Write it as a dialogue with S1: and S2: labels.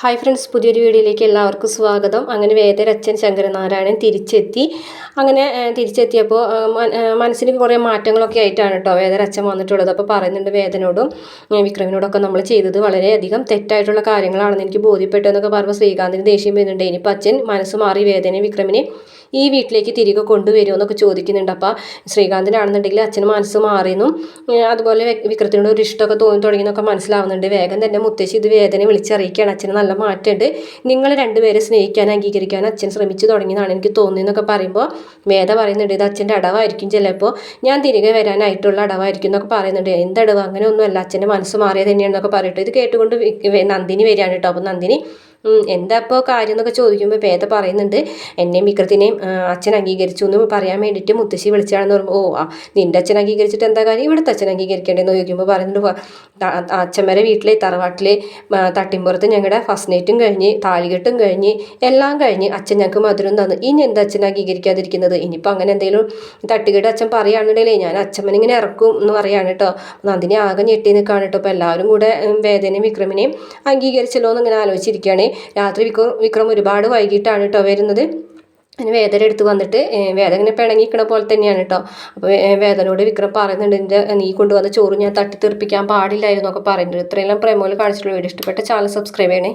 S1: Hi friends പുതിയൊരു വീഡിയോയിലേക്ക് എല്ലാവർക്കും സ്വാഗതം. അങ്ങനെ വേദരച്ഛൻ ശങ്കരനാരായണൻ തിരിച്ചെത്തി. അങ്ങനെ തിരിച്ചെത്തിയപ്പോൾ മനസ്സിന് കുറേ മാറ്റങ്ങളൊക്കെ ആയിട്ടാണ് കേട്ടോ വേദരച്ഛൻ വന്നിട്ടുള്ളത്. അപ്പോൾ പറയുന്നുണ്ട് വേദനോടും വിക്രമിനോടൊക്കെ നമ്മൾ ചെയ്തത് വളരെയധികം തെറ്റായിട്ടുള്ള കാര്യങ്ങളാണെന്ന് എനിക്ക് ബോധ്യപ്പെട്ടു എന്നൊക്കെ പറയുമ്പോൾ ശ്രീകാന്തിന് ദേഷ്യം വരുന്നുണ്ട്. ഇനിയിപ്പോൾ അച്ഛൻ മനസ്സ് മാറി വേദനയും വിക്രമിനെ ഈ വീട്ടിലേക്ക് തിരികെ കൊണ്ടുവരുമോ എന്നൊക്കെ ചോദിക്കുന്നുണ്ട്. അപ്പോൾ ശ്രീകാന്തിനാണെന്നുണ്ടെങ്കിൽ അച്ഛന് മനസ്സ് മാറിയെന്നും അതുപോലെ വിക്രത്തിനോട് ഒരു ഇഷ്ടമൊക്കെ തോന്നി തുടങ്ങിയെന്നൊക്കെ മനസ്സിലാവുന്നുണ്ട്. വേഗം തന്നെ മുത്തശ്ശി ഇത് വേദന വിളിച്ചറിയിക്കുകയാണ്. അച്ഛന് നല്ല മാറ്റമുണ്ട് നിങ്ങൾ രണ്ടുപേരെ സ്നേഹിക്കാൻ അംഗീകരിക്കാൻ അച്ഛൻ ശ്രമിച്ചു തുടങ്ങിയതാണ് എനിക്ക് തോന്നിയെന്നൊക്കെ പറയുമ്പോൾ വേദ പറയുന്നുണ്ട് ഇത് അച്ഛന്റെ അടവായിരിക്കും ചിലപ്പോൾ ഞാൻ തിരികെ വരാനായിട്ടുള്ള അടവായിരിക്കും എന്നൊക്കെ പറയുന്നുണ്ട്. എന്തടവ് അങ്ങനെയൊന്നുമല്ല. അച്ഛന്റെ മനസ്സ് മാറിയത് തന്നെയാണെന്നൊക്കെ പറയട്ടെ. ഇത് കേട്ടുകൊണ്ട് നന്ദിനി വരികയാണ് കേട്ടോ. അപ്പോൾ നന്ദിനി എന്താ ഇപ്പോൾ കാര്യം എന്നൊക്കെ ചോദിക്കുമ്പോൾ പേദ പറയുന്നുണ്ട്. എന്നെയും വിക്രത്തിനെയും അച്ഛൻ അംഗീകരിച്ചു എന്ന് പറയാൻ വേണ്ടിയിട്ട് മുത്തശ്ശി വിളിച്ചാണെന്ന് പറയുമ്പോൾ ഓ ആ നിന്റെ അച്ഛൻ അംഗീകരിച്ചിട്ട് എന്താ കാര്യം? ഇവിടുത്തെ അച്ഛൻ അംഗീകരിക്കേണ്ടതെന്ന് ചോദിക്കുമ്പോൾ പറയുന്നുണ്ട്. "വ- അച്ഛന്മാരെ വീട്ടിലെ തറവാട്ടിലെ തട്ടിമ്പുറത്ത് ഞങ്ങളുടെ ഫസ്റ്റ് നൈറ്റും കഴിഞ്ഞ് താലികെട്ടും കഴിഞ്ഞ് എല്ലാം കഴിഞ്ഞ് അച്ഛൻ ഞങ്ങൾക്ക് മധുരം തന്നു. ഇനി എന്താ അച്ഛൻ അംഗീകരിക്കാതിരിക്കുന്നത്? ഇനിയിപ്പോൾ അങ്ങനെ എന്തെങ്കിലും തട്ടുകേട് അച്ഛൻ പറയുകയാണെന്നുണ്ടെങ്കിൽ ഞാൻ അച്ഛമ്മനിങ്ങനെ ഇറക്കും എന്ന് പറയാണ് കേട്ടോ നന്ദിനി ആകെ ഞെട്ടി നിൽക്കുകയാണ് കേട്ടോ അപ്പോൾ എല്ലാവരും കൂടെ വേദനയും വിക്രമിനെയും അംഗീകരിച്ചല്ലോ എന്ന് ഇങ്ങനെ ആലോചിച്ചിരിക്കുകയാണ് രാത്രി വിക്രം വിക്രം ഒരുപാട് വൈകിട്ടാണ് കേട്ടോ വരുന്നത്. അങ്ങനെ വേദന എടുത്ത് വന്നിട്ട് വേദന ഇങ്ങനെ പിണങ്ങിക്കണ പോലെ തന്നെയാണ് കേട്ടോ അപ്പോൾ വേദനയോട് വിക്രം പറയുന്നുണ്ട് എന്റെ നീ കൊണ്ടുവന്ന ചോറ് ഞാൻ തട്ടി തട്ടിത്തെറിപ്പിക്കാൻ പാടില്ലായിരുന്നു ഒക്കെ പറയുന്നുണ്ട്. ഇത്രയെല്ലാം പ്രേമോൽ കാണിച്ചിട്ടുള്ള വീഡിയോ. ഇഷ്ടപ്പെട്ട ചാനൽ സബ്സ്ക്രൈബ് ചെയ്യണേ.